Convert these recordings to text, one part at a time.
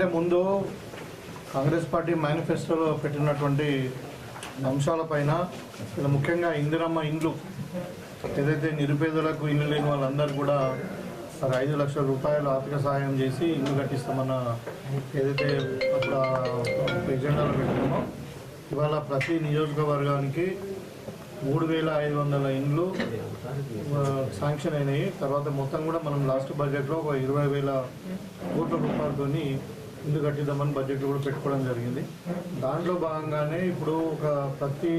Election ముందు Congress party మేనిఫెస్టోలో పెట్టినటువంటి అంశాలపైన ఇలా ముఖ్యంగా ఇందిరమ్మ ఇండ్లు ఏదైతే నిరుపేదలకు ఇల్లు లేని వాళ్ళందరూ కూడా మరి ఐదు లక్షల రూపాయలు ఆర్థిక సహాయం చేసి ఇల్లు కట్టిస్తామన్న ఏదైతే అక్కడ ఎజెండాలో పెట్టామో ఇవాళ ప్రతి నియోజకవర్గానికి మూడు వేల ఐదు వందల ఇండ్లు శాంక్షన్ అయినాయి. తర్వాత మొత్తం కూడా మనం లాస్ట్ బడ్జెట్లో ఒక ఇరవై వేల కోట్ల రూపాయలతోని ఇల్లు కట్టిద్దామని బడ్జెట్ కూడా పెట్టుకోవడం జరిగింది. దాంట్లో భాగంగానే ఇప్పుడు ఒక ప్రతి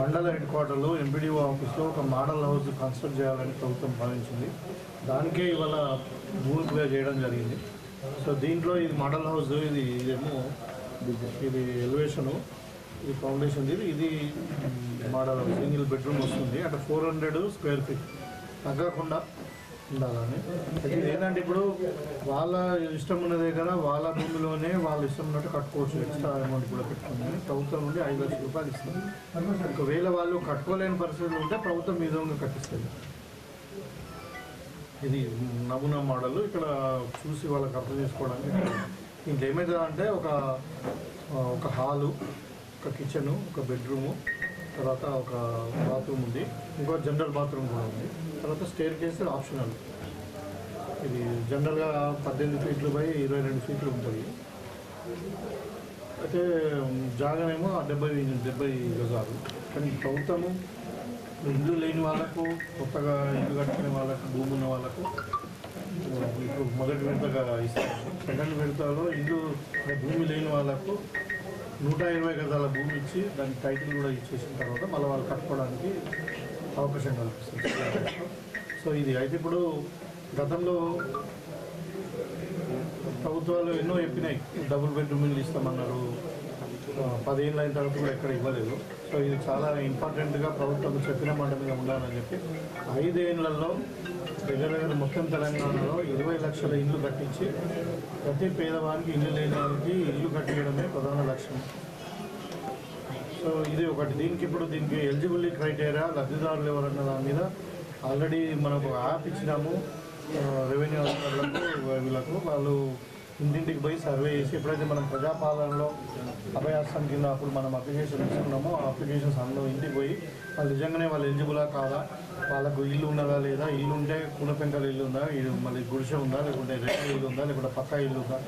మండల హెడ్ క్వార్టర్లో ఎంపీడీఓ ఆఫీస్లో ఒక మోడల్ హౌస్ కన్స్ట్రక్ట్ చేయాలని ప్రభుత్వం భావించింది. దానికే ఇవాళ భూమి పూజ చేయడం జరిగింది. సో దీంట్లో ఇది మోడల్ హౌస్ ఇది ఇదేమో ఇది ఎలివేషను ఇది ఫౌండేషన్ ఇది ఇది మోడల్ సింగిల్ బెడ్రూమ్ వస్తుంది. అంటే ఫోర్ హండ్రెడ్ స్క్వేర్ ఫీట్ తగ్గకుండా ఉండాలని. అయితే ఏంటంటే ఇప్పుడు వాళ్ళ ఇష్టం ఉన్న దగ్గర వాళ్ళ భూమిలోనే వాళ్ళ ఇష్టం ఉన్నట్టు కట్టుకోవచ్చు ఎక్స్ట్రా అమౌంట్ కూడా పెట్టుకుని. ప్రభుత్వం నుండి ఐదు లక్షల రూపాయలు ఇస్తుంది. ఒకవేళ వాళ్ళు కట్టుకోలేని పరిస్థితులు ఉంటే ప్రభుత్వం ఈ విధంగా కట్టిస్తుంది. ఇది నమూనా మోడల్ ఇక్కడ చూసి వాళ్ళకి అర్థం చేసుకోవడానికి దీంట్లో ఏమవుతుందంటే ఒక ఒక హాలు ఒక కిచెను ఒక బెడ్రూము తర్వాత ఒక బాత్రూమ్ ఉంది. ఇంకో జనరల్ బాత్రూమ్ కూడా ఉంది. తర్వాత స్టేర్ కేస్ ఆప్షనల్. ఇది జనరల్గా పద్దెనిమిది ఫీట్లు బై ఇరవై రెండు ఫీట్లు ఉంటుంది అయితే జాగానేమో డెబ్బై డెబ్బై గజాలు. కానీ ప్రభుత్వము ఇల్లు లేని వాళ్ళకు కొత్తగా ఇల్లు కట్టుకునే వాళ్ళకు భూమి ఉన్న వాళ్ళకు ఇప్పుడు మొదటి విడతగా ఇస్తారు. సెకండ్ విడతలో ఇల్లు భూమి లేని వాళ్ళకు నూట ఇరవై గజాల భూమి ఇచ్చి దానికి టైటిల్ కూడా ఇచ్చేసిన తర్వాత మళ్ళీ వాళ్ళు కట్టుకోవడానికి అవకాశం కల్పిస్తుంది సో ఇది అయితే ఇప్పుడు గతంలో ప్రభుత్వాలు ఎన్నో చెప్పినాయి. డబుల్ బెడ్రూమ్ ఇల్లు ఇస్తామన్నారు. పదిహేను పదేళ్ళు అయిన తర్వాత కూడా ఎక్కడ ఇవ్వలేదు. సో ఇది చాలా ఇంపార్టెంట్గా ప్రభుత్వం చెప్పిన మాట మీద ఉండాలని చెప్పి ఐదేళ్ళలో దగ్గర దగ్గర మొత్తం తెలంగాణలో ఇరవై లక్షల ఇల్లు కట్టించి ప్రతి పేదవానికి ఇల్లు లేని వారికి ఇల్లు కట్టించడమే ప్రధాన లక్ష్యం. సో ఇది ఒకటి. దీనికి ఇప్పుడు దీనికి ఎలిజిబిలిటీ క్రైటీరియా లబ్ధిదారులు ఎవరన్న దాని మీద ఆల్రెడీ మనకు యాప్ ఇచ్చినాము. రెవెన్యూ అధికారులకు వీళ్ళకు వాళ్ళు ఇంటింటికి పోయి సర్వే చేసి ఎప్పుడైతే మనం ప్రజాపాలనలో అభయాసం కింద అప్పుడు మనం అప్లికేషన్ ఇస్తున్నామో ఆ అప్లికేషన్స్ అందులో ఇంటికి పోయి వాళ్ళు నిజంగానే వాళ్ళు ఎలిజిబులా కాదా? వాళ్ళకు ఇల్లు ఉన్నదా లేదా? ఇల్లు ఉంటే కునపెంకల ఇల్లు ఉందా? ఇది మళ్ళీ గుడిసె ఉందా? లేకుంటే రెండు ఇల్లు ఉందా? లేకుంటే పక్కా ఇల్లు ఉందా?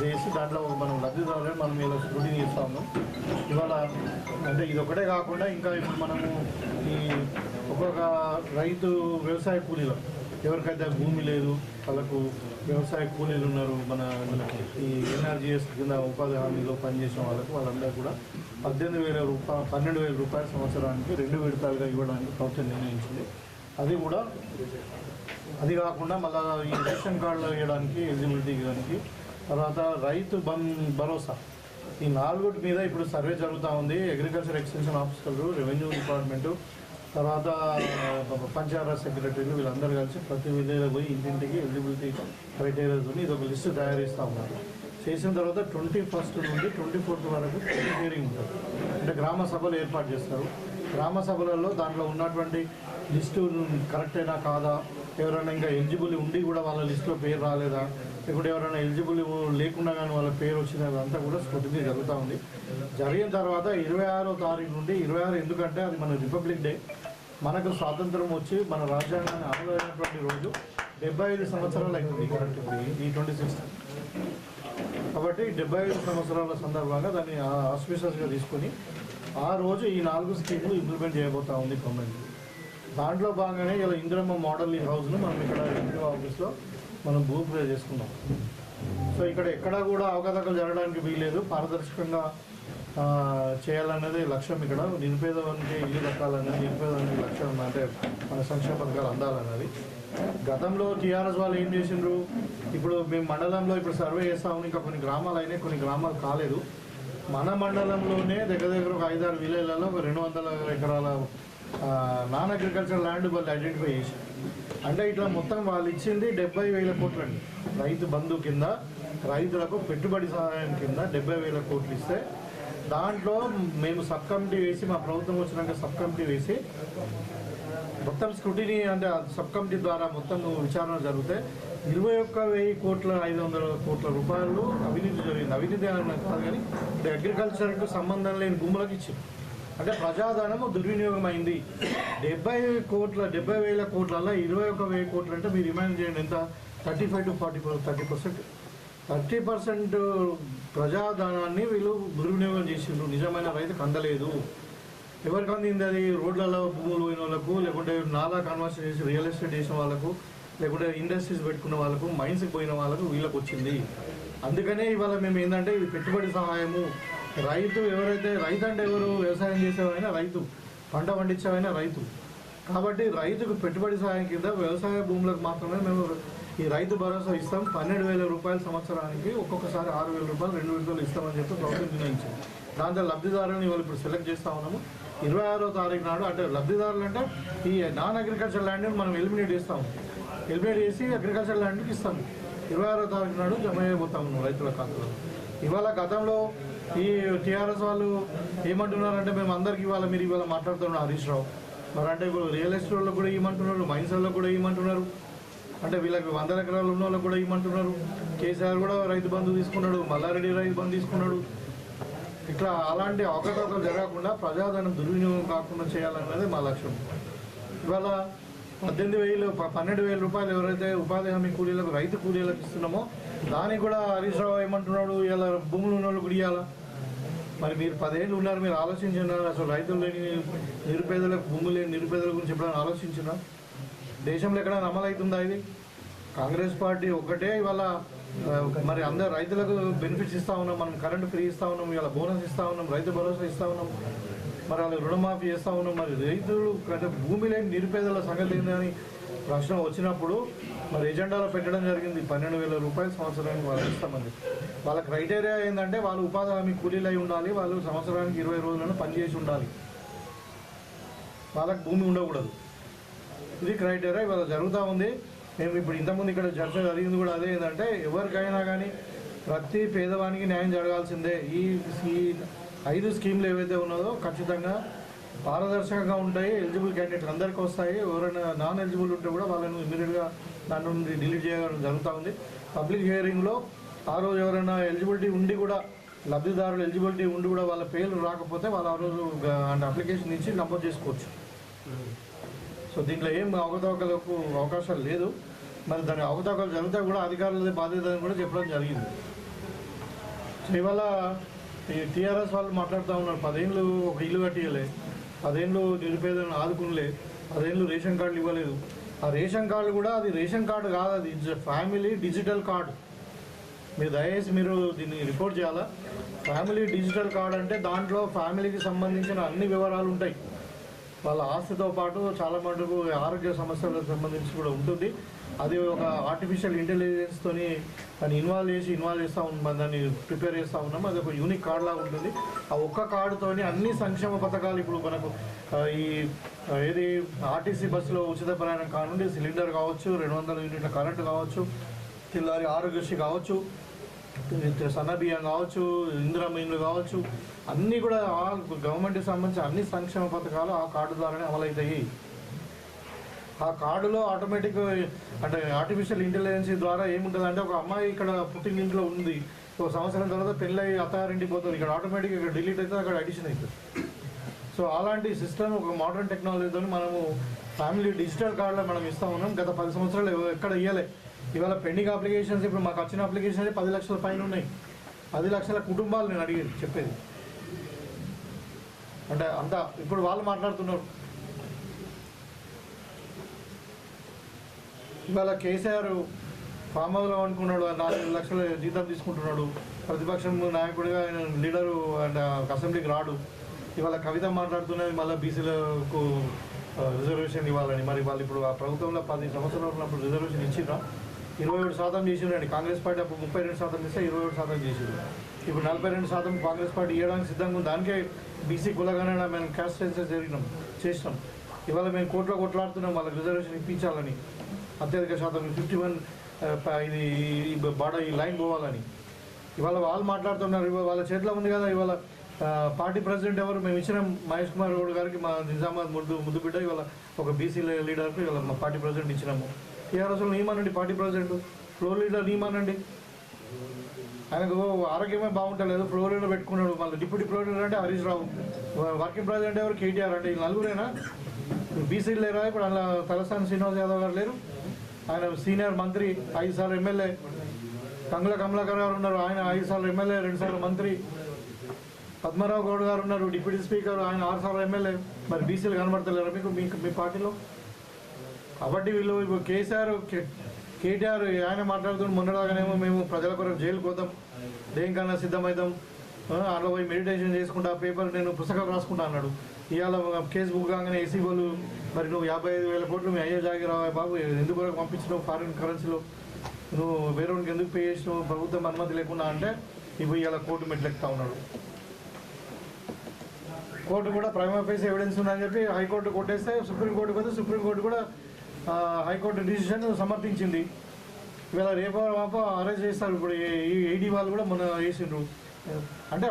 చేసి దాంట్లో ఒక మనం లబ్ధిదారులే మనం ఇలా స్క్రూటినీ ఇస్తాము ఇవాళ అంటే ఇది ఒకటే కాకుండా ఇంకా ఇప్పుడు మనము ఈ ఒక్కొక్క రైతు వ్యవసాయ కూలీలు ఎవరికైతే భూమి లేదు వాళ్ళకు వ్యవసాయ కూలీలు ఉన్నారు మన ఈ ఎన్ఆర్జీఎస్ కింద ఉపాధి హామీలో పనిచేసిన వాళ్ళకు వాళ్ళందరూ కూడా పద్దెనిమిది వేల రూపాయలు పన్నెండు వేల రూపాయల సంవత్సరానికి రెండు విడతలుగా ఇవ్వడానికి ప్రభుత్వం నిర్ణయించింది. అది కూడా అది కాకుండా మళ్ళా ఈ రేషన్ కార్డులో వేయడానికి ఎలిజిబిలిటీ ఇవ్వడానికి తర్వాత రైతు బం భరోసా. ఈ నాలుగుటి మీద ఇప్పుడు సర్వే జరుగుతూ ఉంది. అగ్రికల్చర్ ఎక్స్టెన్షన్ ఆఫీసర్లు రెవెన్యూ డిపార్ట్మెంటు తర్వాత పంచాయత సెక్రటరీలు వీళ్ళందరూ కలిసి ప్రతి విలేజ్లో పోయి ఇంటింటికి ఎలిజిబిలిటీ క్రైటీరియాతో ఇది ఒక లిస్టు తయారు చేస్తూ ఉన్నారు. చేసిన తర్వాత ట్వంటీ ఫస్ట్ నుండి ట్వంటీ ఫోర్త్ వరకు హియరింగ్ ఉంటుంది. అంటే గ్రామ సభలు ఏర్పాటు చేస్తారు. గ్రామ సభలలో దాంట్లో ఉన్నటువంటి లిస్టు కరెక్టేనా కాదా? ఎవరైనా ఇంకా ఎలిజిబుల్ ఉండి కూడా వాళ్ళ లిస్టులో పేరు రాలేదా? లేకుంటే ఎవరైనా ఎలిజిబుల్ లేకుండా కానీ వాళ్ళ పేరు వచ్చినది అంతా కూడా స్క్రూటినీ జరుగుతూ ఉంది. జరిగిన తర్వాత ఇరవై ఆరో తారీఖు నుండి ఇరవై ఆరు ఎందుకంటే అది మన రిపబ్లిక్ డే మనకు స్వాతంత్రం వచ్చి మన రాజ్యాంగాన్ని అమలైనటువంటి రోజు డెబ్బై ఐదు సంవత్సరాలు అయింది కరెక్ట్ ఇప్పుడు ఈ ట్వంటీ సిక్స్త్ కాబట్టి డెబ్బై ఐదు సంవత్సరాల సందర్భంగా దాన్ని ఆస్పిషియస్గా తీసుకొని ఆ రోజు ఈ నాలుగు స్కీములు ఇంప్లిమెంట్ చేయబోతా ఉంది గవర్నమెంట్. దాంట్లో భాగంగానే ఇలా ఇందిరమ్మ మోడల్ ఈ హౌస్ను మనం ఇక్కడ ఎంపీ ఆఫీస్లో మనం భూ ప్రే చేసుకున్నాం. సో ఇక్కడ ఎక్కడా కూడా అవకతవకలు జరగడానికి వీలేదు పారదర్శకంగా చేయాలన్నది లక్ష్యం ఇక్కడ. నిరుపేదవానికి ఇల్లు దక్కాలన్నది నిరుపేదవానికి లక్ష్యం అంటే మన సంక్షేమ పథకాలు అందాలన్నది. గతంలో టీఆర్ఎస్ వాళ్ళు ఏం చేసిండ్రు? ఇప్పుడు మేము మండలంలో ఇప్పుడు సర్వే చేస్తాము ఇంకా కొన్ని గ్రామాలు అయినాయి కొన్ని గ్రామాలు కాలేదు. మన మండలంలోనే దగ్గర దగ్గర ఒక ఐదారు విలేజ్లలో ఒక రెండు వందల ఎకరాల నాన్ అగ్రికల్చర్ ల్యాండ్ వాళ్ళు ఐడెంటిఫై చేసి అంటే ఇట్లా మొత్తం వాళ్ళు ఇచ్చింది డెబ్బై వేల కోట్లండి. రైతు బంధు కింద రైతులకు పెట్టుబడి సహాయం కింద డెబ్బై వేల కోట్లు ఇస్తే దాంట్లో మేము సబ్ కమిటీ వేసి మా ప్రభుత్వం వచ్చినాక సబ్ కమిటీ వేసి మొత్తం స్క్రూటినీ అంటే ఆ సబ్ కమిటీ ద్వారా మొత్తం విచారణ జరిగితే ఇరవై ఒక్క వెయ్యి కోట్ల ఐదు వందల కోట్ల రూపాయలు అవినీతి జరిగింది. అవినీతి అని కాదు కానీ అంటే అగ్రికల్చర్కు సంబంధం లేని భూములకు ఇచ్చింది అంటే ప్రజాధనము దుర్వినియోగం అయింది డెబ్బై కోట్ల డెబ్బై వేల కోట్లలో ఇరవై ఒక్క వెయ్యి కోట్లు అంటే మీరు రిమైండ్ చేయండి. ఎంత? Thirty five to forty thirty percent. Thirty percent ప్రజాధనాన్ని వీళ్ళు దుర్వినియోగం చేసిండ్రు. నిజమైన రైతుకు అందలేదు. ఎవరికి అందింది అది? రోడ్లలో భూములు పోయిన వాళ్ళకు లేకుంటే నాలా కన్వర్షన్ చేసి రియల్ ఎస్టేట్ చేసిన వాళ్ళకు లేకుంటే ఇండస్ట్రీస్ పెట్టుకున్న వాళ్ళకు మైన్స్కి పోయిన వాళ్ళకు వీళ్ళకి వచ్చింది. అందుకనే ఇవాళ మేము ఏంటంటే ఇది పెట్టుబడి సహాయము. రైతు ఎవరైతే రైతు అంటే ఎవరు? వ్యవసాయం చేసేవైనా రైతు. పంట పండించేవైనా రైతు. కాబట్టి రైతుకు పెట్టుబడి సహాయం కింద వ్యవసాయ భూములకు మాత్రమే మేము ఈ రైతు భరోసా ఇస్తాం. పన్నెండు వేల రూపాయల సంవత్సరానికి ఒక్కొక్కసారి ఆరు వేల రూపాయలు రెండు విడతలు ఇస్తామని చెప్పి ప్రభుత్వం నిర్ణయించింది. దాంతో లబ్ధిదారులను ఇవాళ ఇప్పుడు సెలెక్ట్ చేస్తా ఉన్నాము. ఇరవై ఆరో తారీఖు నాడు అంటే లబ్ధిదారులు అంటే ఈ నాన్ అగ్రికల్చర్ ల్యాండ్ని మనం ఎలిమినేట్ చేస్తాము ఎలిమినేట్ చేసి అగ్రికల్చర్ ల్యాండ్కి ఇస్తాము ఇరవై ఆరో తారీఖు నాడు జమ అయిపోతాము రైతుల ఖాతాలో. ఇవాళ గతంలో ఈ టీఆర్ఎస్ వాళ్ళు ఏమంటున్నారంటే మేము అందరికి ఇవాళ మీరు ఇవాళ మాట్లాడుతున్నాం హరీష్ రావు. మరి అంటే ఇప్పుడు రియల్ ఎస్టేట్ కూడా ఇవ్వమంటున్నారు మైన్స్ కూడా ఇవ్వమంటున్నారు అంటే వీళ్ళకి వందల ఎకరాలు ఉన్న వాళ్ళకి కూడా ఇవ్వమంటున్నారు. కేసీఆర్ కూడా రైతు బంధు తీసుకున్నాడు మల్లారెడ్డి రైతు బంధు తీసుకున్నాడు. ఇట్లా అలాంటి అవకతవకలు జరగకుండా ప్రజాధనం దుర్వినియోగం కాకుండా చేయాలన్నది మా లక్ష్యం. ఇవాళ పద్దెనిమిది వేలు పన్నెండు వేల రూపాయలు ఎవరైతే ఉపాధి హామీ కూలీలకు రైతు కూలీలకు ఇస్తున్నామో దానికి కూడా హరీష్ రావు ఏమంటున్నాడు ఇలా భూములు ఉన్న వాళ్ళు కూడా ఇవ్వాలా మరి మీరు పదేళ్ళు ఉన్నారు మీరు ఆలోచించినారు అసలు రైతులు లేని నిరుపేదలకు భూములు లేని నిరుపేదల గురించి ఎప్పుడైనా ఆలోచించినా? దేశంలో ఎక్కడైనా అమలవుతుందా ఇది? కాంగ్రెస్ పార్టీ ఒక్కటే ఇవాళ మరి అందరు రైతులకు బెనిఫిట్స్ ఇస్తా ఉన్నాం మనం కరెంటు ఫ్రీ ఇస్తా ఉన్నాం ఇవాళ బోనస్ ఇస్తా ఉన్నాం రైతు భరోసా ఇస్తా ఉన్నాం మరి వాళ్ళకి రుణమాఫీ చేస్తా ఉన్నాం మరి రైతులు అంటే భూమి లేని నిరుపేదల సంగతి ఏందని ప్రశ్న వచ్చినప్పుడు మరి ఎజెండాలో పెట్టడం జరిగింది పన్నెండు వేల రూపాయలు సంవత్సరానికి వాళ్ళు ఇస్తామని. వాళ్ళ క్రైటీరియా ఏంటంటే వాళ్ళు ఉపాధి హామీ కూలీలు అయి ఉండాలి వాళ్ళు సంవత్సరానికి ఇరవై రోజులను పనిచేసి ఉండాలి. వాళ్ళకి భూమి ఉండకూడదు. ఇది క్రైటీరియా ఇవాళ జరుగుతూ ఉంది. మేము ఇప్పుడు ఇంతకుముందు ఇక్కడ చర్చ జరిగింది కూడా అదే ఏంటంటే ఎవరికైనా కానీ ప్రతి పేదవానికి న్యాయం జరగాల్సిందే. ఈ ఈ ఐదు స్కీమ్లు ఏవైతే ఉన్నదో ఖచ్చితంగా పారదర్శకంగా ఉంటాయి. ఎలిజిబుల్ క్యాండిడేట్లు అందరికీ వస్తాయి. ఎవరైనా నాన్ ఎలిజిబుల్ ఉంటే కూడా వాళ్ళను ఇమీడియట్గా దాని నుండి డిలీట్ చేయడం జరుగుతూ ఉంది. పబ్లిక్ హియరింగ్లో ఆ రోజు ఎవరైనా ఎలిజిబిలిటీ ఉండి కూడా లబ్ధిదారులు ఎలిజిబిలిటీ ఉండి కూడా వాళ్ళ పేర్లు రాకపోతే వాళ్ళు ఆ రోజు అంటే అప్లికేషన్ ఇచ్చి నమోదు చేసుకోవచ్చు. సో దీంట్లో ఏం అవకతవకలకు అవకాశాలు లేదు. మరి దాని అవకతవకలు జరిగితే కూడా అధికారులది బాధ్యత అని కూడా చెప్పడం జరిగింది. సో ఇవాళ ఈ టీఆర్ఎస్ వాళ్ళు మాట్లాడుతూ ఉన్నారు. పదేళ్ళు ఒక ఇల్లు కట్టియలే పదేళ్ళు నిరుపేదలను ఆదుకునిలే పదేళ్ళు రేషన్ కార్డులు ఇవ్వలేదు. ఆ రేషన్ కార్డు కూడా అది రేషన్ కార్డు కాదు అది ఫ్యామిలీ డిజిటల్ కార్డు. మీరు దయచేసి మీరు దీన్ని రిపోర్ట్ చేయాలా? ఫ్యామిలీ డిజిటల్ కార్డు అంటే దాంట్లో ఫ్యామిలీకి సంబంధించిన అన్ని వివరాలు ఉంటాయి. వాళ్ళ ఆస్తితో పాటు చాలా మటుకు ఆరోగ్య సమస్యలకు సంబంధించి కూడా ఉంటుంది. అది ఒక ఆర్టిఫిషియల్ ఇంటెలిజెన్స్తోని దాన్ని ఇన్వాల్వ్ చేసి ఇన్వాల్వ్ చేస్తూ ఉన్నాం దాన్ని ప్రిపేర్ చేస్తూ ఉన్నాం. అది ఒక యూనిక్ కార్డ్ లాగా ఉంటుంది. ఆ ఒక్క కార్డుతోని అన్ని సంక్షేమ పథకాలు ఇప్పుడు మనకు ఈ ఏది ఆర్టీసీ బస్సులో ఉచిత ప్రయాణం కానుండి సిలిండర్ కావచ్చు రెండు వందల యూనిట్ల కరెంటు కావచ్చు తెల్లారి ఆరోగ్యశ్రీ కావచ్చు సన్న బియ్యం కావచ్చు ఇందిరమ్మ కావచ్చు అన్నీ కూడా ఆల్ గవర్నమెంట్కి సంబంధించిన అన్ని సంక్షేమ పథకాలు ఆ కార్డు ద్వారానే అమలవుతాయి. ఆ కార్డులో ఆటోమేటిక్ అంటే ఆర్టిఫిషియల్ ఇంటెలిజెన్స్ ద్వారా ఏముంటుంది అంటే ఒక అమ్మాయి ఇక్కడ పుట్టిన ఇంట్లో ఉంది. ఒక సంవత్సరం తర్వాత పెళ్ళై అత్తారింటికి పోతుంది ఇక్కడ ఆటోమేటిక్ ఇక్కడ డిలీట్ అవుతుంది అక్కడ అడిషన్ అవుతుంది సో అలాంటి సిస్టమ్ ఒక మోడర్న్ టెక్నాలజీతో మనము ఫ్యామిలీ డిజిటల్ కార్డులో మనం ఇస్తా ఉన్నాం. గత పది సంవత్సరాలు ఎక్కడ ఇవ్వలే ఇవాళ పెండింగ్ అప్లికేషన్స్ ఇప్పుడు మాకు వచ్చిన అప్లికేషన్ పది లక్షల పైన ఉన్నాయి. పది లక్షల కుటుంబాలు నేను అడిగేది చెప్పేది. అంటే అంత ఇప్పుడు వాళ్ళు మాట్లాడుతున్నారు. ఇవాళ కేసీఆర్ ఫామ్ హౌస్లో అనుకున్నాడు నాలుగు లక్షల జీతం తీసుకుంటున్నాడు. ప్రతిపక్షం నాయకుడిగా ఆయన లీడరు అండ్ అసెంబ్లీకి రాడు. ఇవాళ కవిత మాట్లాడుతున్నది మళ్ళీ బీసీలకు రిజర్వేషన్ ఇవ్వాలని. మరి వాళ్ళు ఇప్పుడు ఆ ప్రభుత్వంలో పది సంవత్సరాలు ఉన్నప్పుడు రిజర్వేషన్ ఇచ్చిరా ఇరవై ఏడు శాతం చేసిండండి కాంగ్రెస్ పార్టీ అప్పుడు ముప్పై రెండు శాతం ఇస్తే ఇరవై ఏడు శాతం చేసిండు ఇప్పుడు నలభై రెండు శాతం కాంగ్రెస్ పార్టీ ఇవ్వడానికి సిద్ధంగా ఉంది. దానికే బీసీ కులగానే మేము క్యాస్ట్ సెన్సెస్ జరిగినాం చేసినాం. ఇవాళ మేము కోట్లో కొట్లాడుతున్నాం వాళ్ళకి రిజర్వేషన్ ఇప్పించాలని. అత్యధిక శాతం ఫిఫ్టీ వన్ ఇది బాడ ఈ లైన్ పోవాలని. ఇవాళ వాళ్ళు మాట్లాడుతున్నారు ఇవాళ వాళ్ళ చేతిలో ఉంది కదా ఇవాళ పార్టీ ప్రెసిడెంట్ ఎవరు? మేము ఇచ్చిన మహేష్ కుమార్ గౌడ్ గారికి మా నిజామాబాద్ ముద్దు ముద్దు బిడ్డ ఇవాళ ఒక బీసీ లీడర్కి ఇవాళ మా పార్టీ ప్రెసిడెంట్ ఇచ్చినాము. టీఆర్ఎస్ నియమనండి పార్టీ ప్రెసిడెంట్ ఫ్లోర్ లీడర్ నియమనండి ఆయనకు ఆరోగ్యమే బాగుంటలేదు ఫ్లోర్ లీడర్ పెట్టుకున్నాడు. మళ్ళీ డిప్యూటీ ఫ్లోర్ లీడర్ అంటే హరీష్ రావు. వర్కింగ్ ప్రెసిడెంట్ ఎవరు? కేటీఆర్ అంటే ఈ నలుగురేనా? బీసీలు లేరా? ఇప్పుడు అలా తలసాని శ్రీనివాస్ యాదవ్ గారు లేరు. ఆయన సీనియర్ మంత్రి ఐదు సార్లు ఎమ్మెల్యే. కంగుల కమలాకర్ గారు ఉన్నారు. ఆయన ఐదు సార్లు ఎమ్మెల్యే రెండు సార్లు మంత్రి. పద్మరావు గౌడ్ గారు ఉన్నారు. డిప్యూటీ స్పీకర్ ఆయన ఆరు సార్లు ఎమ్మెల్యే. మరి బీసీలు కనబడతలేరా మీకు? మీకు మీ పార్టీలో? కాబట్టి వీళ్ళు ఇప్పుడు కేసీఆర్ కే- కేటీఆర్ ఆయన మాట్లాడుతున్న మొన్నలాగానేమో మేము ప్రజల కొరకు జైలు పోతాం దేనికన్నా సిద్ధమవుతాం అందులో పోయి మెడిటేషన్ చేసుకుంటా ఆ పేపర్ నేను పుస్తకం రాసుకుంటా అన్నాడు. ఇవాళ కేసు బుక్ కాగానే ఏసీ వాళ్ళు మరి నువ్వు యాభై ఐదు వేల కోట్లు మీ అయ్యో జాగిరావా బాబు ఎందుకు వరకు పంపించినావు ఫారిన్ కరెన్సీలో నువ్వు వేరే ఎందుకు పే చేసినావు? ప్రభుత్వం అనుమతి లేకుండా అంటే ఇప్పుడు ఇవాళ కోర్టు మెట్లెక్తా ఉన్నాడు. కోర్టు కూడా ప్రైమ్ ఆఫీస్ ఎవిడెన్స్ ఉందని చెప్పి హైకోర్టు కొట్టేస్తే సుప్రీంకోర్టు పోతే సుప్రీంకోర్టు కూడా హైకోర్టు డిసిషన్ సమర్థించింది. ఇవాళ రేపు మాపో అరెస్ట్ చేస్తారు. ఇప్పుడు ఈ ఈడీ వాళ్ళు కూడా మొన్న వేసిండ్రు అంటే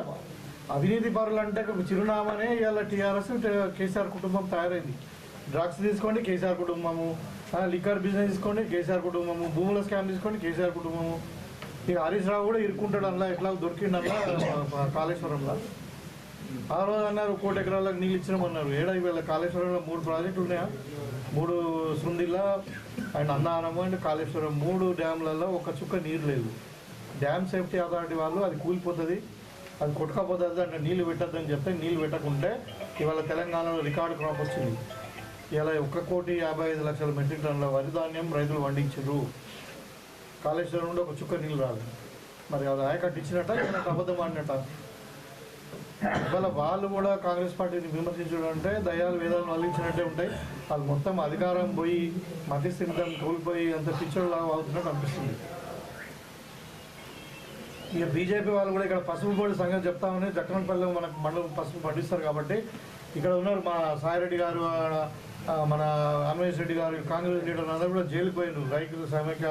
అవినీతి పరులు అంటే చిరునామానే ఇవాళ టీఆర్ఎస్ కేసీఆర్ కుటుంబం తయారైంది. డ్రగ్స్ తీసుకోండి కేసీఆర్ కుటుంబము. లిక్కర్ బిజినెస్ తీసుకోండి కేసీఆర్ కుటుంబము. భూముల స్కామ్ తీసుకోండి కేసీఆర్ కుటుంబము. ఇక హరీష్ రావు కూడా ఇరుక్కుంటాడు అలా ఎట్లా దొరికిండల్లా కాళేశ్వరంలో. ఆ రోజు అన్నారు కోటి ఎకరాలకు నీళ్ళు ఇచ్చినామన్నారు. ఏడా ఇవాళ కాళేశ్వరంలో మూడు ప్రాజెక్టులు ఉన్నాయా? మూడు సుందిల అండ్ అన్నానము అండ్ కాళేశ్వరం మూడు డ్యామ్లలో ఒక చుక్క నీరు లేదు. డ్యామ్ సేఫ్టీ అథారిటీ వాళ్ళు అది కూలిపోతుంది అది కొట్టుకపోతుంది అంటే నీళ్ళు పెట్టద్దని చెప్తే నీళ్ళు పెట్టకుంటే ఇవాళ తెలంగాణలో రికార్డు క్రాప్ వచ్చింది. ఇలా ఒక కోటి యాభై ఐదు లక్షల మెట్రిక్ టన్నుల వరి ధాన్యం రైతులు పండించారు కాళేశ్వరం నుండి ఒక చుక్క నీళ్ళు రాదు. మరి అది ఆయకట్టు ఇచ్చినట్ట అబద్ధం ఆడినట్ట? ఇవాళ వాళ్ళు కూడా కాంగ్రెస్ పార్టీని విమర్శించడం అంటే దయాలు వేదాలు మళ్ళించినట్టే ఉంటాయి. వాళ్ళు మొత్తం అధికారం పోయి మధ్యస్థితం కోల్పోయి అంత పిచ్చోళ్ళలాగా అవుతున్నట్టు అనిపిస్తుంది. ఇక బీజేపీ వాళ్ళు కూడా ఇక్కడ పసుపు బోర్డు సంగతి చెప్తామని జక్కనపల్లి మనకు మండలం పసుపు పండిస్తారు కాబట్టి ఇక్కడ ఉన్నారు మా సాయిరెడ్డి గారు మన అన్వేష్ రెడ్డి గారు కాంగ్రెస్ లీడర్ అందరూ కూడా జైలుకు పోయినారు. రైతులు సమైక్య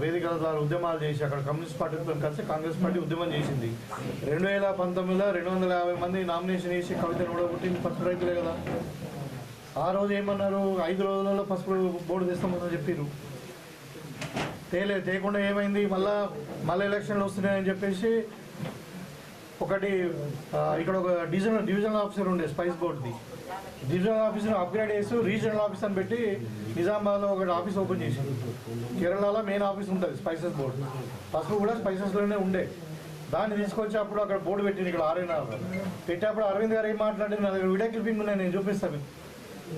వేదికల ద్వారా ఉద్యమాలు చేసి అక్కడ కమ్యూనిస్ట్ పార్టీతో కలిసి కాంగ్రెస్ పార్టీ ఉద్యమం చేసింది. రెండు వేల పంతొమ్మిదిలో రెండు వందల యాభై మంది నామినేషన్ వేసి కవితను కూడా పుట్టింది పసుపు రైతులే కదా. ఆ రోజు ఏమన్నారు? ఐదు రోజులలో పసుపు బోర్డు తెస్తామని చెప్పారు తేలే తేయకుండా ఏమైంది? మళ్ళా మళ్ళీ ఎలక్షన్లు వస్తున్నాయని చెప్పేసి ఒకటి ఇక్కడ ఒక డివిజనల్ డివిజనల్ ఆఫీసర్ ఉండే స్పైస్ బోర్డ్ది. డివిజనల్ ఆఫీస్ని అప్గ్రేడ్ చేస్తూ రీజనల్ ఆఫీస్ అని పెట్టి నిజామాబాద్లో ఒకటి ఆఫీస్ ఓపెన్ చేసింది. కేరళలో మెయిన్ ఆఫీస్ ఉంటుంది స్పైసెస్ బోర్డు. పసుపు కూడా స్పైసెస్లోనే ఉండే. దాన్ని తీసుకొచ్చి అప్పుడు అక్కడ బోర్డు పెట్టింది ఇక్కడ ఆర్ఎన్ఆర్ పెట్టేప్పుడు అరవింద్ గారు ఏం మాట్లాడింది? నా దగ్గర వీడియో క్లిప్పింగ్ ఉన్నాయి నేను చూపిస్తాను.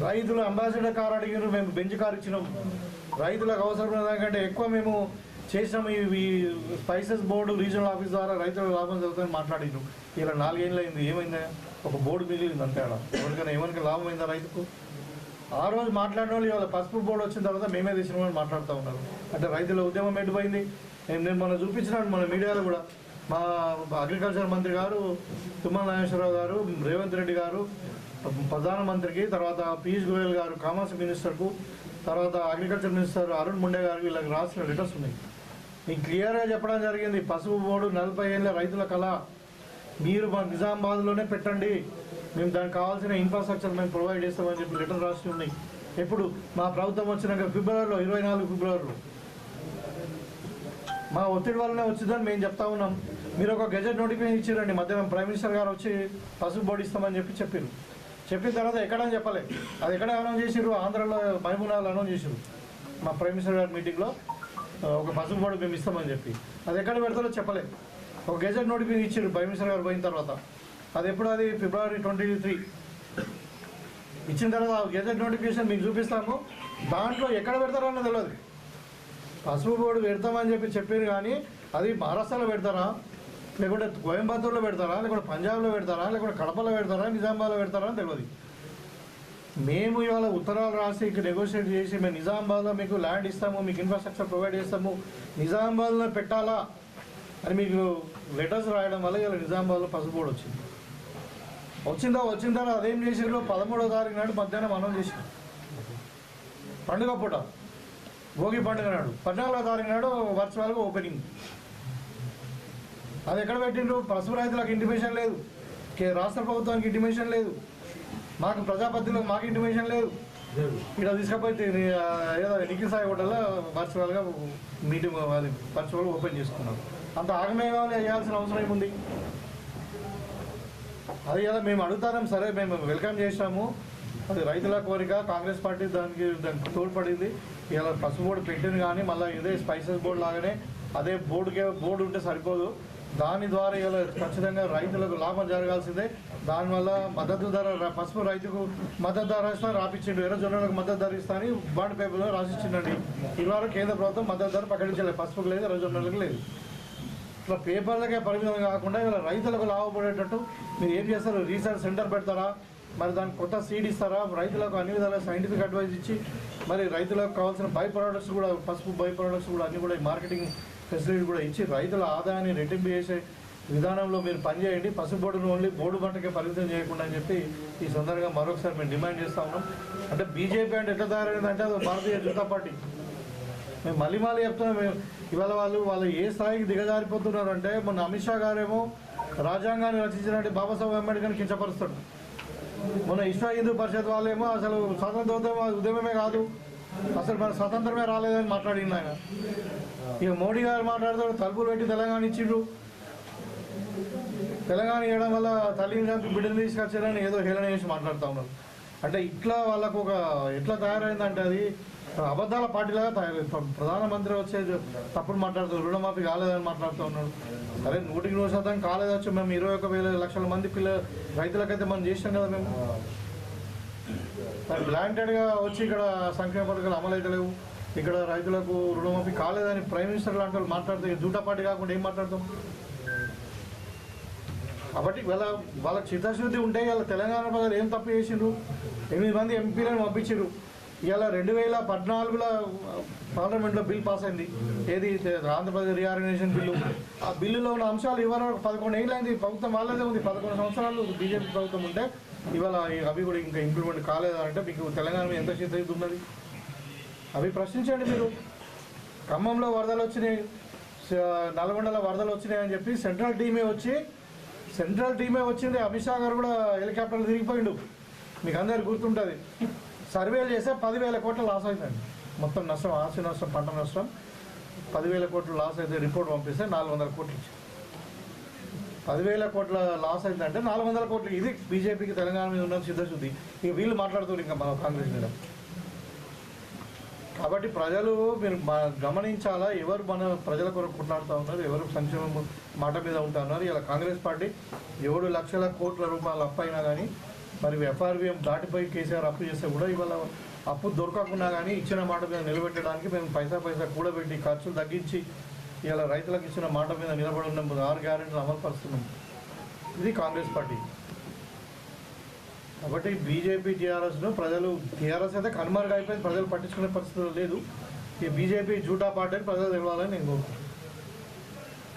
రైతులు అంబాసిడర్ కార్ అడిగారు మేము బెంచ్ కార్ ఇచ్చినాం. రైతులకు అవసరమైన దానికంటే ఎక్కువ మేము చేసినాం ఈ స్పైసెస్ బోర్డు రీజనల్ ఆఫీస్ ద్వారా రైతులకు లాభం జరుగుతుందని మాట్లాడినాం ఇలా నాలుగేళ్ళు అయింది ఏమైందా? ఒక బోర్డు మిగిలింది అంతే ఆడ ఎవరికైనా ఏమైనా లాభం అయిందా రైతుకు? ఆ రోజు మాట్లాడిన వాళ్ళు ఇవాళ పసుపు బోర్డు వచ్చిన తర్వాత మేమే తెచ్చినామని మాట్లాడుతూ ఉన్నారు. అంటే రైతుల ఉద్యమం ఎటుపోయింది? నేను నేను మనం చూపించినాను మన మీడియాలో కూడా. మా అగ్రికల్చర్ మంత్రి గారు తుమ్మల నాగేశ్వరరావు గారు రేవంత్ రెడ్డి గారు ప్రధానమంత్రికి తర్వాత పీయూష్ గోయల్ గారు కామర్స్ మినిస్టర్కు తర్వాత అగ్రికల్చర్ మినిస్టర్ అరుణ్ ముండే గారు వీళ్ళకి రాసిన లెటర్స్ ఉన్నాయి. మీకు క్లియర్గా చెప్పడం జరిగింది. పసుపు బోర్డు నలభై ఏళ్ళ రైతుల కళ. మీరు మా నిజామాబాద్లోనే పెట్టండి. మేము దానికి కావాల్సిన ఇన్ఫ్రాస్ట్రక్చర్ మేము ప్రొవైడ్ చేస్తామని చెప్పి లెటర్ రాసి ఉన్నాయి. ఎప్పుడు? మా ప్రభుత్వం వచ్చినాక ఫిబ్రవరిలో ఇరవై నాలుగు ఫిబ్రవరిలో. మా ఒత్తిడి వల్లనే వచ్చిందని మేము చెప్తా ఉన్నాం. మీరు ఒక గెజెట్ నోటిఫికేషన్ ఇచ్చారండి. మధ్యాహ్నం ప్రైమ్ మినిస్టర్ గారు వచ్చి పసుపు బోర్డు ఇస్తామని చెప్పి చెప్పారు. చెప్పిన తర్వాత ఎక్కడని చెప్పలే. అది ఎక్కడ అనౌన్స్ చేసిర్రు? ఆంధ్రలో మహబూబ్నగర్లో అనౌన్స్ చేసిర్రు. మా ప్రైమ్ మినిస్టర్ గారి మీటింగ్లో ఒక పసుపు బోర్డు మేము ఇస్తామని చెప్పి. అది ఎక్కడ పెడతారో చెప్పలే. ఒక గెజెట్ నోటిఫికేషన్ ఇచ్చారు ప్రైమ్ గారు పోయిన తర్వాత. అది ఎప్పుడు అది? February twenty three. ఇచ్చిన తర్వాత ఆ గెజెట్ నోటిఫికేషన్ మీకు చూపిస్తాము. దాంట్లో ఎక్కడ పెడతారో తెలియదు పసుపు బోర్డు పెడతామని చెప్పి చెప్పారు కానీ అది మహారాష్ట్రలో పెడతారా? లేకుంటే కోయంబత్తూర్లో పెడతారా? లేకుంటే పంజాబ్లో పెడతారా? లేకుంటే కడపలో పెడతారా? నిజామాబాద్లో పెడతారా? అని తెలియదు మేము ఇవాళ ఉత్తరాలు రాసి ఇక్కడ నెగోషియేట్ చేసి మేము నిజామాబాద్లో మీకు ల్యాండ్ ఇస్తాము మీకు ఇన్ఫ్రాస్ట్రక్చర్ ప్రొవైడ్ చేస్తాము. నిజామాబాద్లో పెట్టాలా? అని మీకు లెటర్స్ రాయడం వల్ల ఇలా నిజామాబాద్లో పసుపు వచ్చింది. వచ్చిందా? వచ్చిన తర్వాత అదేం చేసారు పదమూడో తారీఖు నాడు మధ్యాహ్నం మనం చేసారు పండుగ పూట. భోగి పండుగ నాడు. పద్నాలుగో తారీఖు నాడు వర్చువల్గా ఓపెనింగ్ అది ఎక్కడ పెట్టిండ్రు? పసుపు రైతులకు ఇంటిమేషన్ లేదు. కే రాష్ట్ర ప్రభుత్వానికి ఇంటిమేషన్ లేదు. మాకు ప్రజాపతిలో మాకు ఇంటిమేషన్ లేదు. ఇక్కడ తీసుకపోతే ఏదో నిఖిల్ సాయి హోటల్లో వర్చువల్గా మీటింగ్ అది వర్చువల్ ఓపెన్ చేసుకున్నారు. అంత ఆగమేగాలు వేయాల్సిన అవసరం ఏముంది? అది కదా మేము అడుగుతాం సరే మేము వెల్కమ్ చేసాము అది రైతుల కోరిక కాంగ్రెస్ పార్టీ దానికి దానికి తోడ్పడింది. ఇలా పసుపు బోర్డు పెట్టింది కానీ మళ్ళీ ఇదే స్పైసెస్ బోర్డు లాగానే అదే బోర్డుకే బోర్డు ఉంటే సరిపోదు. దాని ద్వారా ఇలా ఖచ్చితంగా రైతులకు లాభం జరగాల్సిందే. దానివల్ల మద్దతు ధర పసుపు రైతుకు మద్దతు ధర ఇస్తా రాపిచ్చిండు. ఎర్రజొన్నలకు మద్దతు ధర ఇస్తా అని బాండ్ పేపర్లో రాసిచ్చిండండి. ఇవాళ కేంద్ర ప్రభుత్వం మద్దతు ధర ప్రకటించలేదు. పసుపుకు లేదు ఎర్రజొన్నలకు లేదు. ఇట్లా పేపర్లకే పరిమితం కాకుండా ఇలా రైతులకు లాభపడేటట్టు మీరు ఏం చేస్తారు? రీసెర్చ్ సెంటర్ పెడతారా? మరి దానికి కొత్త సీడ్ ఇస్తారా? రైతులకు అన్ని విధాల సైంటిఫిక్ అడ్వైస్ ఇచ్చి మరి రైతులకు కావాల్సిన బై ప్రొడక్ట్స్ కూడా పసుపు బై ప్రొడక్ట్స్ కూడా అన్ని కూడా మార్కెటింగ్ ఫెసిలిటీ కూడా ఇచ్చి రైతుల ఆదాయాన్ని రెట్టింపు చేసే విధానంలో మీరు పనిచేయండి పసుపు బోర్డును ఓన్లీ బోర్డు పంటకే పరిమితం చేయకుండా అని చెప్పి ఈ సందర్భంగా మరొకసారి మేము డిమాండ్ చేస్తా ఉన్నాం. అంటే బీజేపీ అంటే ఎట్లా తయారైందంటే అది భారతీయ జనతా పార్టీ. మేము మళ్ళీ మళ్ళీ చెప్తున్నాం మేము ఇవాళ వాళ్ళు వాళ్ళు ఏ స్థాయికి దిగజారిపోతున్నారు అంటే మొన్న అమిత్ షా గారేమో రాజ్యాంగాన్ని రచించినట్టు బాబాసాహెబ్ అంబేద్కర్ని కించపరుస్తాడు మొన్న విశ్వ హిందూ పరిషత్ వాళ్ళేమో అసలు స్వాతంత్రోద్యమ ఉద్యమమే కాదు అసలు మన స్వతంత్రమే రాలేదని మాట్లాడింది ఆయన. ఇక మోడీ గారు మాట్లాడతాడు తలుపులు పెట్టి తెలంగాణ ఇచ్చిండ్రు. తెలంగాణ ఇవ్వడం వల్ల తల్లిని చంపి బిడ్డను తీసుకొచ్చారని ఏదో హేళన చేసి మాట్లాడుతూ ఉన్నారు. అంటే ఇట్లా వాళ్ళకు ఒక ఎట్లా తయారైందంటే అది అబద్ధాల పార్టీలాగా తయారైంది ప్రధానమంత్రి వచ్చే తప్పుడు మాట్లాడుతూ రుణమాఫీ కాలేదని మాట్లాడుతూ ఉన్నాడు. సరే నూటికి నూరు శాతం కాలేదచ్చు మేము ఇరవై ఒక వేల లక్షల మంది పిల్ల రైతులకైతే మనం చేసాం కదా మేము. బ్లాంటెడ్గా వచ్చి ఇక్కడ సంక్షేమ పథకాలు అమలు అవుతలేవు ఇక్కడ రైతులకు రుణమాఫీ కాలేదని ప్రైమ్ మినిస్టర్ లాంటి వాళ్ళు మాట్లాడితే జూటా పార్టీ కాకుండా ఏం మాట్లాడతాం? కాబట్టి వాళ్ళ వాళ్ళకి చిత్తశుద్ధి ఉంటే వాళ్ళ తెలంగాణ ప్రజలు ఏం తప్పు చేసిండ్రు? ఎనిమిది మంది ఎంపీలను పంపించారు ఇవాళ రెండు వేల పద్నాలుగులో పార్లమెంట్లో బిల్ పాస్ అయింది. ఏది? Andhra Pradesh reorganisation bill. ఆ బిల్లులో ఉన్న అంశాలు ఇవాళ పదకొండు ఏళ్ళైంది ప్రభుత్వం వాళ్ళదే ఉంది. పదకొండు సంవత్సరాలు బీజేపీ ప్రభుత్వం ఉంటే ఇవాళ అవి కూడా ఇంకా ఇంప్లిమెంట్ కాలేదంటే మీకు తెలంగాణ ఎంత చిత్తశుద్ధి ఉన్నది అవి ప్రశ్నించండి మీరు. ఖమ్మంలో వరదలు వచ్చినాయి. నల్గొండలో వరదలు వచ్చినాయి అని చెప్పి సెంట్రల్ టీమే వచ్చి సెంట్రల్ టీమే వచ్చింది. అమిత్ షా గారు కూడా హెలికాప్టర్ తిరిగిపోయిండు. మీకు అందరికి గుర్తుంటుంది. సర్వేలు చేస్తే పదివేల కోట్ల లాస్ అవుతుంది మొత్తం నష్టం ఆస్తి నష్టం పంట నష్టం. పదివేల కోట్ల లాస్ అయితే రిపోర్ట్ పంపిస్తే నాలుగు వందల కోట్లు ఇచ్చింది పదివేల కోట్ల లాస్ అయిందంటే నాలుగు వందల కోట్లు. ఇది బీజేపీకి తెలంగాణ మీద ఉన్న సిద్ధశుద్ధి. ఇక వీళ్ళు మాట్లాడుతున్నారు ఇంకా మన కాంగ్రెస్ మీద. కాబట్టి ప్రజలు మీరు గమనించాలా? ఎవరు మన ప్రజల కొరకు కొట్లాడుతూ ఉన్నారు? ఎవరు సంక్షేమం మాట మీద ఉంటున్నారు ఇలా కాంగ్రెస్ పార్టీ ఏడు లక్షల కోట్ల రూపాయలు అప్పైనా కానీ మరి ఎఫ్ఆర్బిఎం దాటిపోయి కేసీఆర్ అప్పు చేస్తే కూడా ఇవాళ అప్పు దొరకకుండా కానీ ఇచ్చిన మాట మీద నిలబెట్టడానికి మేము పైసా పైసా కూడబెట్టి ఖర్చులు తగ్గించి ఇలా రైతులకు ఇచ్చిన మాట మీద నిలబడి ఉన్నాం ఆరు గ్యారెంటీలు అమలుపరుస్తున్నాం ఇది కాంగ్రెస్ పార్టీ. కాబట్టి బీజేపీ టీఆర్ఎస్ను ప్రజలు టీఆర్ఎస్ అయితే కనుమరుగు అయిపోయింది ప్రజలు పట్టించుకునే పరిస్థితి లేదు. ఈ బీజేపీ జూటా పార్టీ ప్రజలు తెలవాలని నేను కోరుకుంటున్నాను.